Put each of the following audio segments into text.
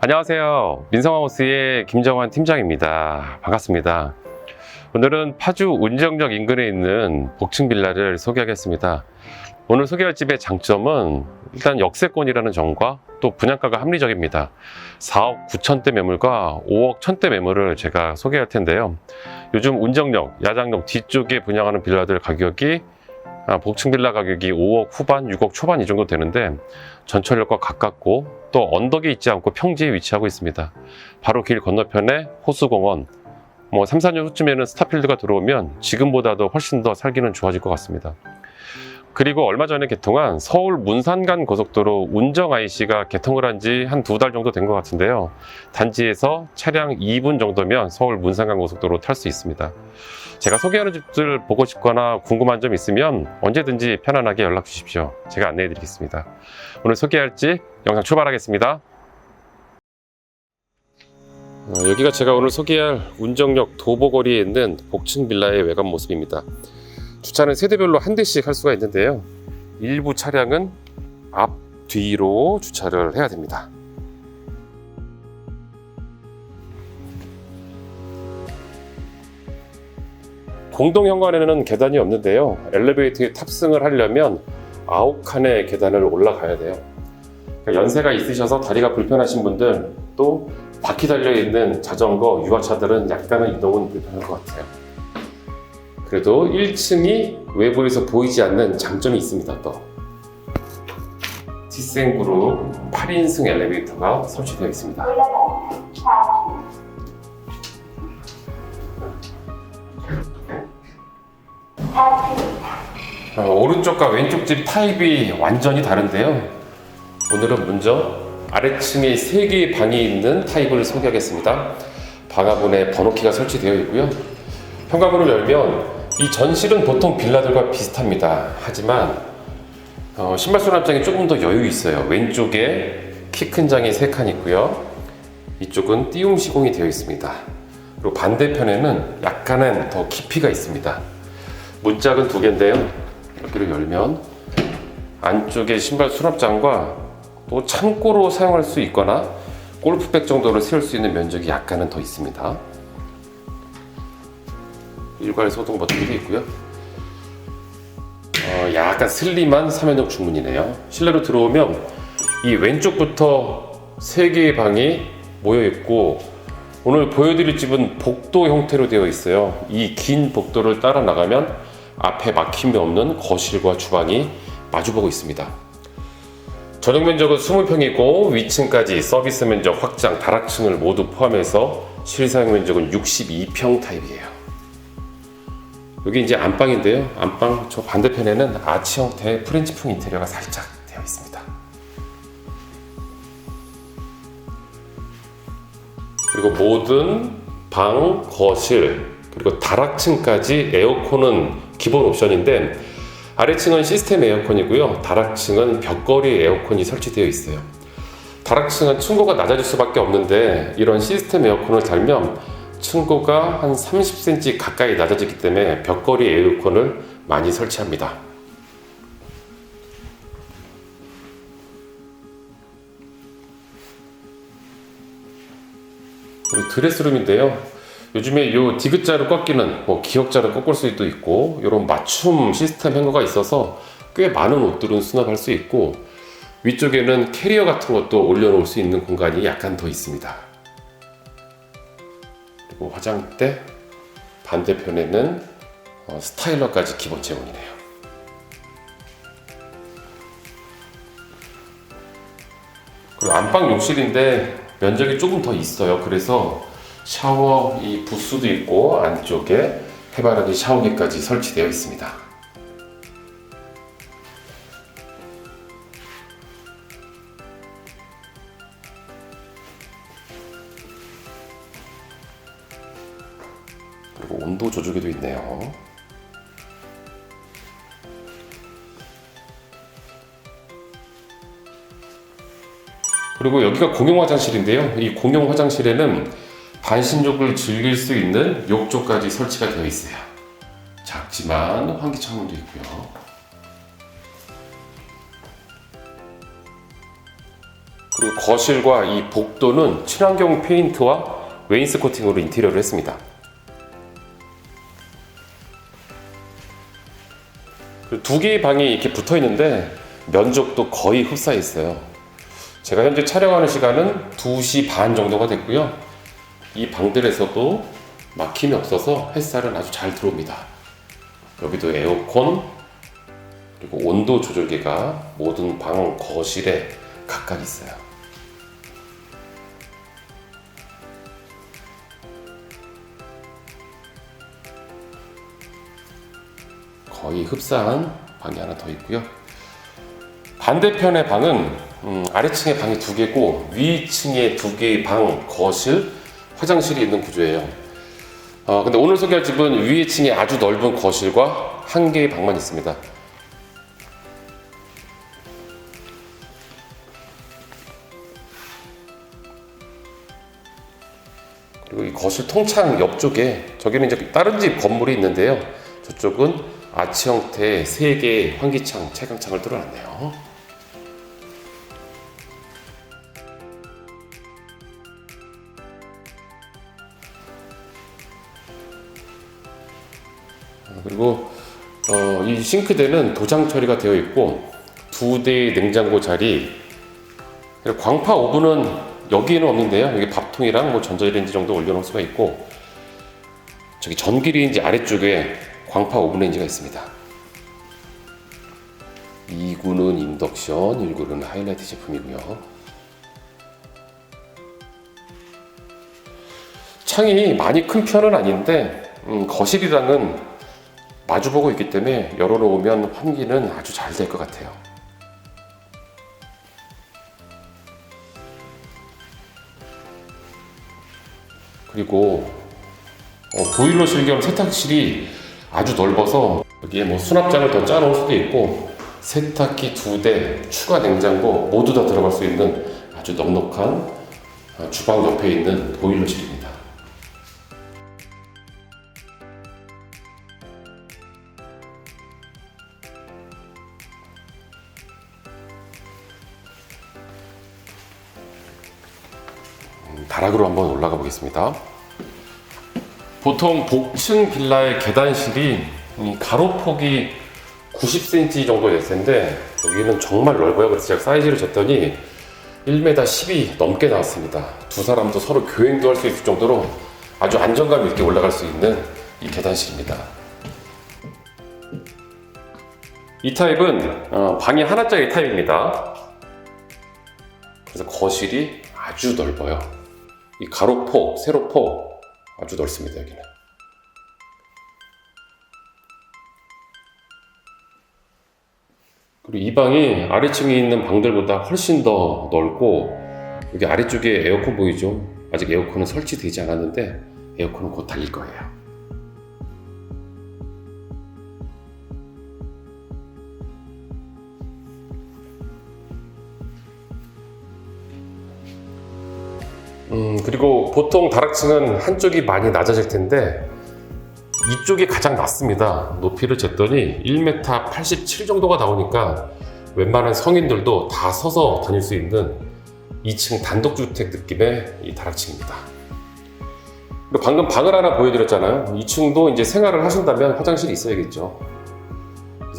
안녕하세요. 민성하우스의 김정환 팀장입니다. 반갑습니다. 오늘은 파주 운정역 인근에 있는 복층 빌라를 소개하겠습니다. 오늘 소개할 집의 장점은 일단 역세권이라는 점과 또 분양가가 합리적입니다. 4억 9천대 매물과 5억 1천대 매물을 제가 소개할 텐데요. 요즘 운정역, 야장역 뒤쪽에 분양하는 빌라들 가격이 아, 복층 빌라 가격이 5억 후반, 6억 초반 이 정도 되는데 전철역과 가깝고 또 언덕에 있지 않고 평지에 위치하고 있습니다. 바로 길 건너편에 호수공원, 뭐 3, 4년 후쯤에는 스타필드가 들어오면 지금보다도 훨씬 더 살기는 좋아질 것 같습니다. 그리고 얼마 전에 개통한 서울 문산간 고속도로 운정 IC가 개통을 한 지 한 두 달 정도 된 것 같은데요. 단지에서 차량 2분 정도면 서울 문산간 고속도로 탈 수 있습니다. 제가 소개하는 집들 보고 싶거나 궁금한 점 있으면 언제든지 편안하게 연락 주십시오. 제가 안내해 드리겠습니다. 오늘 소개할 집 영상 출발하겠습니다. 어, 여기가 제가 오늘 소개할 운정역 도보거리에 있는 복층 빌라의 외관 모습입니다. 주차는 세대별로 한 대씩 할 수가 있는데요. 일부 차량은 앞, 뒤로 주차를 해야 됩니다. 공동 현관에는 계단이 없는데요. 엘리베이터에 탑승을 하려면 9칸의 계단을 올라가야 돼요. 그러니까 연세가 있으셔서 다리가 불편하신 분들 또 바퀴 달려 있는 자전거, 유아차들은 약간은 이동은 불편할 것 같아요. 그래도 1층이 외부에서 보이지 않는 장점이 있습니다. 또 티센그룹 8인승 엘리베이터가 설치되어 있습니다. 어, 오른쪽과 왼쪽 집 타입이 완전히 다른데요. 오늘은 먼저 아래층에 3개의 방이 있는 타입을 소개하겠습니다. 방화문에 번호키가 설치되어 있고요. 현관문을 열면 이 전실은 보통 빌라들과 비슷합니다. 하지만 어, 신발 수납장이 조금 더 여유 있어요. 왼쪽에 키 큰 장이 3칸 있고요. 이쪽은 띄움 시공이 되어 있습니다. 그리고 반대편에는 약간은 더 깊이가 있습니다. 문짝은 두 개인데요. 여기를 열면 안쪽에 신발 수납장과 또 창고로 사용할 수 있거나 골프백 정도를 세울 수 있는 면적이 약간은 더 있습니다. 일괄 소동 버튼도 있고요. 어, 약간 슬림한 3연역 중문이네요. 실내로 들어오면 이 왼쪽부터 세 개의 방이 모여 있고 오늘 보여드릴 집은 복도 형태로 되어 있어요. 이 긴 복도를 따라 나가면 앞에 막힘이 없는 거실과 주방이 마주보고 있습니다. 전용 면적은 20평이고 위층까지 서비스 면적 확장 다락층을 모두 포함해서 실사용 면적은 62평 타입이에요. 여기 이제 안방인데요. 안방 저 반대편에는 아치 형태의 프렌치풍 인테리어가 살짝 되어 있습니다. 그리고 모든 방, 거실, 그리고 다락층까지 에어컨은 기본 옵션인데 아래층은 시스템 에어컨이고요. 다락층은 벽걸이 에어컨이 설치되어 있어요. 다락층은 층고가 낮아질 수밖에 없는데 이런 시스템 에어컨을 달면 층고가 한 30cm 가까이 낮아지기 때문에 벽걸이 에어컨을 많이 설치합니다. 그리고 드레스룸인데요. 요즘에 요 디귿자로 꺾이는 뭐 기역자로 꺾을 수도 있고 이런 맞춤 시스템 행거가 있어서 꽤 많은 옷들은 수납할 수 있고 위쪽에는 캐리어 같은 것도 올려놓을 수 있는 공간이 약간 더 있습니다. 그리고 화장대 반대편에는 어, 스타일러까지 기본 제공이네요. 그리고 안방 욕실인데 면적이 조금 더 있어요. 그래서 샤워 이 부스도 있고 안쪽에 해바라기 샤워기까지 설치되어 있습니다. 온도 조절기도 있네요. 그리고 여기가 공용 화장실인데요. 이 공용 화장실에는 반신욕을 즐길 수 있는 욕조까지 설치가 되어 있어요. 작지만 환기창문도 있고요. 그리고 거실과 이 복도는 친환경 페인트와 웨인스코팅으로 인테리어를 했습니다. 두 개의 방이 이렇게 붙어 있는데 면적도 거의 흡사해 있어요. 제가 현재 촬영하는 시간은 2시 반 정도가 됐고요. 이 방들에서도 막힘이 없어서 햇살은 아주 잘 들어옵니다. 여기도 에어컨 그리고 온도 조절기가 모든 방 거실에 각각 있어요. 거의 흡사한 방이 하나 더 있고요. 반대편의 방은 음, 아래층에 방이 두 개고 위층에 두 개의 방, 거실, 화장실이 있는 구조예요. 어, 근데 오늘 소개할 집은 위에 층에 아주 넓은 거실과 한 개의 방만 있습니다. 그리고 이 거실 통창 옆쪽에 저기는 이제 다른 집 건물이 있는데요. 저쪽은 아치 형태의 세 개의 환기창, 채광창을 뚫어놨네요. 어, 그리고 어, 이 싱크대는 도장 처리가 되어 있고 두 대의 냉장고 자리 광파 오븐은 여기에는 없는데요. 여기 밥통이랑 뭐 전자레인지 정도 올려놓을 수가 있고 저기 전기레인지 아래쪽에 광파 오븐레인지가 있습니다. 2구는 인덕션, 1구는 하이라이트 제품이고요. 창이 많이 큰 편은 아닌데 음, 거실이랑은 마주보고 있기 때문에 열어놓으면 환기는 아주 잘 될 것 같아요. 그리고 어, 보일러실 겸 세탁실이 아주 넓어서 여기에 뭐 수납장을 더 짜놓을 수도 있고 세탁기 두 대, 추가 냉장고 모두 다 들어갈 수 있는 아주 넉넉한 어, 주방 옆에 있는 보일러실입니다. 음, 다락으로 한번 올라가 보겠습니다. 보통 복층 빌라의 계단실이 이 가로폭이 90cm 정도 될 텐데 여기는 정말 넓어요. 그래서 제가 사이즈를 쟀더니 1m 10이 넘게 나왔습니다. 두 사람도 서로 교행도 할 수 있을 정도로 아주 안정감 있게 올라갈 수 있는 이 계단실입니다. 이 타입은 어, 방이 하나짜리 타입입니다. 그래서 거실이 아주 넓어요. 이 가로폭, 세로폭 아주 넓습니다 여기는. 그리고 이 방이 아래층에 있는 방들보다 훨씬 더 넓고 여기 아래쪽에 에어컨 보이죠? 아직 에어컨은 설치되지 않았는데 에어컨은 곧 달릴 거예요. 음, 그리고 보통 다락층은 한쪽이 많이 낮아질 텐데 이쪽이 가장 낮습니다. 높이를 쟀더니 1m 87 정도가 나오니까 웬만한 성인들도 다 서서 다닐 수 있는 2층 단독주택 느낌의 이 다락층입니다. 방금 방을 하나 보여드렸잖아요. 2층도 이제 생활을 하신다면 화장실이 있어야겠죠.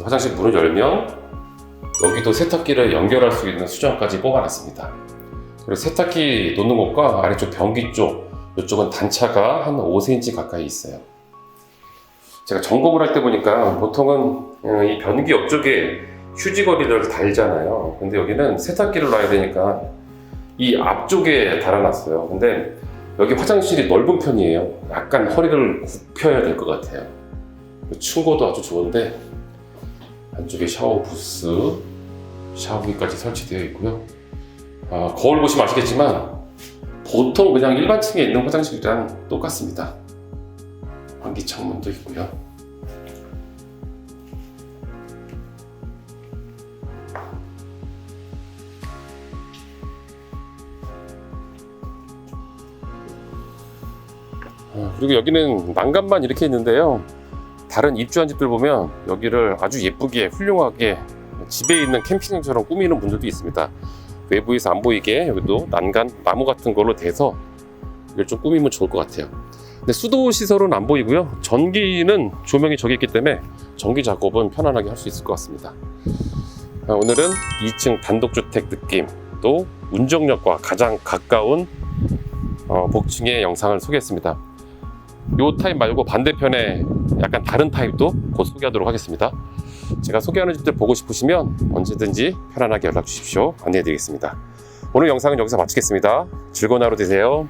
화장실 문을 열면 여기도 세탁기를 연결할 수 있는 수정까지 뽑아놨습니다. 그리고 세탁기 놓는 곳과 아래쪽 변기 쪽 이쪽은 단차가 한 5cm 가까이 있어요. 제가 점검을 할 때 보니까 보통은 어, 이 변기 옆쪽에 휴지거리를 달잖아요. 근데 여기는 세탁기를 놔야 되니까 이 앞쪽에 달아놨어요. 근데 여기 화장실이 넓은 편이에요. 약간 허리를 굽혀야 될 것 같아요. 층고도 아주 좋은데 안쪽에 샤워 부스, 샤워기까지 설치되어 있고요. 아, 거울 보시면 아시겠지만 보통 그냥 일반 층에 있는 화장실이랑 똑같습니다. 환기 창문도 있고요. 아, 그리고 여기는 난간만 이렇게 있는데요. 다른 입주한 집들 보면 여기를 아주 예쁘게 훌륭하게 집에 있는 캠핑장처럼 꾸미는 분들도 있습니다. 외부에서 안 보이게 여기도 난간 나무 같은 걸로 대서 이걸 좀 꾸미면 좋을 것 같아요. 근데 수도 시설은 안 보이고요. 전기는 조명이 저기 있기 때문에 전기 작업은 편안하게 할 수 있을 것 같습니다. 아, 오늘은 2층 단독주택 느낌 또 운정역과 가장 가까운 어, 복층의 영상을 소개했습니다. 요 타입 말고 반대편에 약간 다른 타입도 곧 소개하도록 하겠습니다. 제가 소개하는 집들 보고 싶으시면 언제든지 편안하게 연락 주십시오. 안내해 드리겠습니다. 오늘 영상은 여기서 마치겠습니다. 즐거운 하루 되세요.